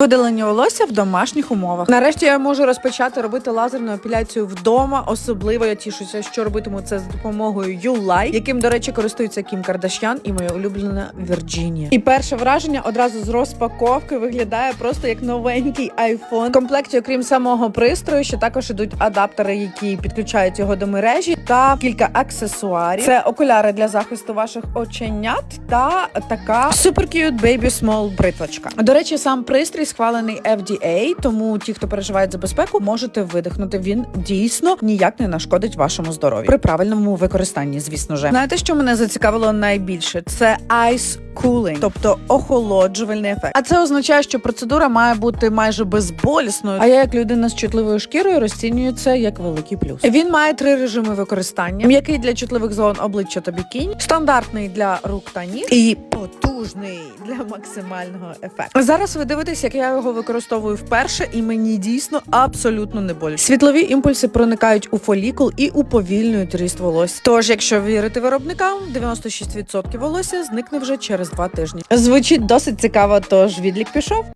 Видалення волосся в домашніх умовах. Нарешті я можу розпочати робити лазерну епіляцію вдома. Особливо я тішуся, що робитиму це з допомогою YouLight, яким, до речі, користується Кім Кардашян і моя улюблена Вірджинія. І перше враження одразу з розпаковки виглядає просто як новенький iPhone. В комплекті, окрім самого пристрою, ще також ідуть адаптери, які підключають його до мережі, та кілька аксесуарів. Це окуляри для захисту ваших оченят та така super cute baby small бритвочка. До речі, сам пристрій схвалений FDA, тому ті, хто переживають за безпеку, можете видихнути. Він дійсно ніяк не нашкодить вашому здоров'ю при правильному використанні. Звісно ж, знаєте, що мене зацікавило найбільше? Це Ice Cooling, тобто охолоджувальний ефект. А це означає, що процедура має бути майже безболісною. А я, як людина з чутливою шкірою, розцінюю це як великий плюс. Він має три режими використання: м'який для чутливих зон обличчя та бікінь, стандартний для рук та ніг і потужний для максимального ефекту. Зараз ви дивитесь, як я його використовую вперше, і мені дійсно абсолютно не болить. Світлові імпульси проникають у фолікул і уповільнюють ріст волосся. Тож, якщо вірити виробникам, 96% волосся зникне вже через два тижні. Звучить досить цікаво, тож відлік пішов.